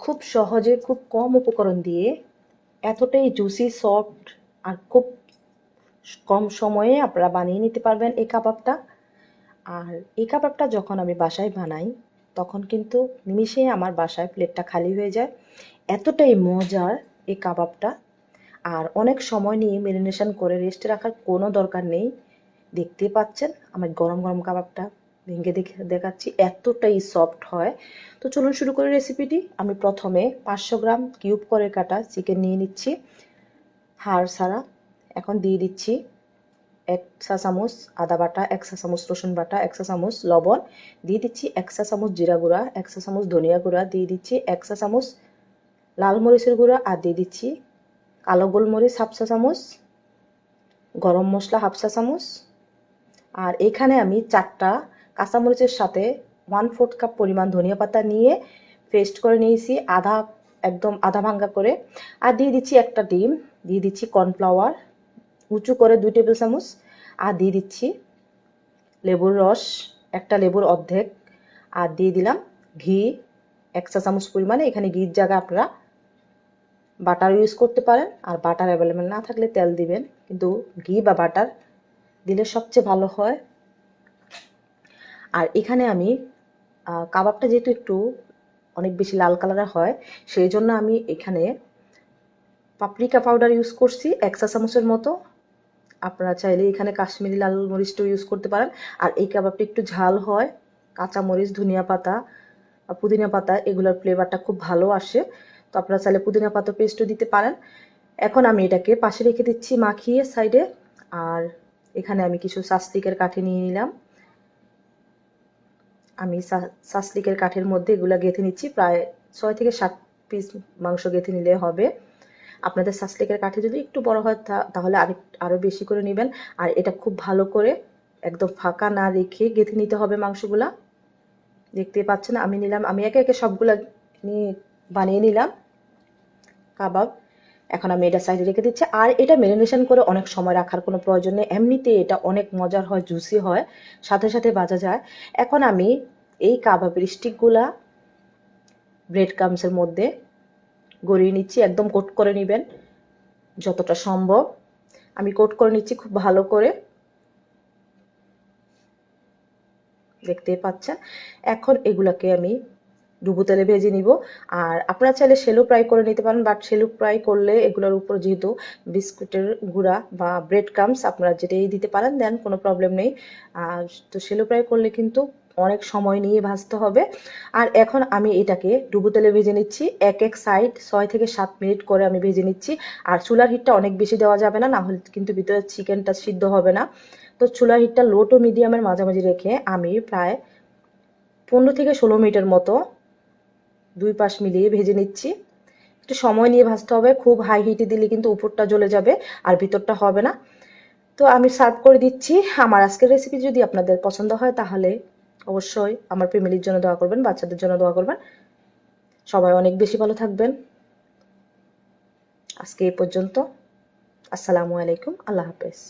খুব সহজে, খুব কম উপকরণ দিয়ে এতটাই জুসি সফট আর খুব কম সময়ে আপনারা বানিয়ে নিতে পারবেন এই কাবাবটা। আর এই কাবাবটা যখন আমি বাসায় বানাই, তখন কিন্তু নিমিষেই আমার বাসায় প্লেটটা খালি হয়ে যায়। এতটাই মজার এই কাবাবটা। আর অনেক সময় নিয়ে মেরিনেশন করে রেস্টে রাখার কোনো দরকার নেই। দেখতেই পাচ্ছেন আমার গরম গরম কাবাবটা। ভেঙে দেখে দেখাচ্ছি, এতটাই সফট হয়। তো চলুন শুরু করি রেসিপিটি আমি প্রথমে পাঁচশো গ্রাম কিউব করে কাটা চিকেন নিয়ে নিচ্ছি। হাড় ছাড়া এখন দিয়ে দিচ্ছি এক চা চামচ আদা বাটা, এক চা চামচ রসুন বাটা, এক চা চামচ লবণ। দিয়ে দিচ্ছি এক চা চামচ জিরা গুঁড়া, এক চা চামচ ধনিয়া গুঁড়া। দিয়ে দিচ্ছি এক চা চামচ লাল মরিচের গুঁড়া আর দিয়ে দিচ্ছি কালো গোলমরিচ হাফ চা চামচ, গরম মশলা হাফ চা চামচ। আর এখানে আমি চারটা কাঁচামরিচের সাথে ওয়ান ফোর্থ কাপ পরিমাণ ধনিয়া পাতা নিয়ে পেস্ট করে নিয়েছি, আধা একদম আধা ভাঙ্গা করে। আর দিয়ে দিচ্ছি একটা ডিম, দিয়ে দিচ্ছি কর্নফ্লাওয়ার উঁচু করে দুই টেবিল চামচ, আর দিয়ে দিচ্ছি লেবুর রস, একটা লেবুর অর্ধেক। আর দিয়ে দিলাম ঘি, এক চা চামচ পরিমাণে। এখানে ঘির জায়গা আপনারা বাটার ইউজ করতে পারেন, আর বাটার অ্যাভেলেবেল না থাকলে তেল দিবেন। কিন্তু ঘি বা বাটার দিলে সবচেয়ে ভালো হয়। আর এখানে আমি কাবাবটা যেহেতু একটু অনেক বেশি লাল কালারের হয়, সেই জন্য আমি এখানে পাপরিকা পাউডার ইউজ করছি, এক চা চামচের মতো। আপনারা চাইলে এখানে কাশ্মীরি লাল মরিচটাও ইউজ করতে পারেন। আর এই কাবাবটা একটু ঝাল হয়, কাঁচা মরিচ, ধনিয়া পাতা পুদিনা পাতা, এগুলোর ফ্লেভারটা খুব ভালো আসে। তো আপনারা চাইলে পুদিনা পাতা পেস্টও দিতে পারেন। এখন আমি এটাকে পাশে রেখে দিচ্ছি মাখিয়ে সাইডে আর এখানে আমি কিছু সাস্তিকের কাঠি নিয়ে নিলাম। আমি সাসলিকের কাঠের মধ্যে এগুলো গেঁথে নিচ্ছি, প্রায় ছয় থেকে সাত পিস মাংস গেঁথে নিলে হবে। আপনাদের সাসলিকের কাঠে যদি একটু বড় হয় তাহলে আরেক আরও বেশি করে নেবেন। আর এটা খুব ভালো করে একদম ফাঁকা না রেখে গেঁথে নিতে হবে মাংসগুলা। দেখতে পাচ্ছেন, আমি নিলাম, আমি একে একে সবগুলা নিয়ে বানিয়ে নিলাম। কাবাব। এখন আমি এটা সাইডে রেখে দিচ্ছি। আর এটা ম্যারিনেশন করে অনেক সময় রাখার কোনো প্রয়োজন নেই। এমনিতে এটা অনেক মজার হয় জুসি হয়, সাথে সাথে বাজা যায়। এখন আমি এই কাবাবের স্টিকগুলা ব্রেড কামসের মধ্যে গড়িয়ে নিচ্ছি। একদম কোট করে নেবেন, যতটা সম্ভব। আমি কোট করে নিচ্ছি খুব ভালো করে। দেখতে পাচ্ছেন? এখন এগুলাকে আমি ডুবো তেলে ভেজে নিব। আর আপনারা চাইলে সেলো ফ্রাই করে নিতে পারেন বাট সেলো ফ্রাই করলে এগুলোর উপর যেহেতু বিস্কুটের গুঁড়া বা ব্রেড ক্রামস আপনারা যেটাই দিতে পারেন দেন কোনো প্রবলেম নেই। আর তো সেলো ফ্রাই করলে কিন্তু অনেক সময় নিয়ে ভাজতে হবে। আর এখন আমি এটাকে ডুবো তেলে ভেজে নিচ্ছি। এক এক সাইড ছয় থেকে সাত মিনিট করে আমি ভেজে নিচ্ছি। আর চুলার হিটটা অনেক বেশি দেওয়া যাবে না, নাহলে কিন্তু ভিতরে চিকেনটা সিদ্ধ হবে না। তো চুলার হিটটা লো টু মিডিয়ামের মাঝামাঝি রেখে আমি প্রায় পনেরো থেকে ষোলো মিনিটের মতো দুই পাশ মিলিয়ে ভেজে নিচ্ছি। একটু সময় নিয়ে ভাজতে হবে, খুব হাই হিটে দিলে কিন্তু উপরটা জ্বলে যাবে আর ভিতরটা হবে না। তো আমি সার্ভ করে দিচ্ছি। আমার আজকের রেসিপি যদি আপনাদের পছন্দ হয় তাহলে অবশ্যই আমার ফ্যামিলির জন্য দোয়া করবেন, বাচ্চাদের জন্য দোয়া করবেন। সবাই অনেক বেশি ভালো থাকবেন। আজকে এই পর্যন্ত। আসসালামু আলাইকুম। আল্লাহ হাফেজ।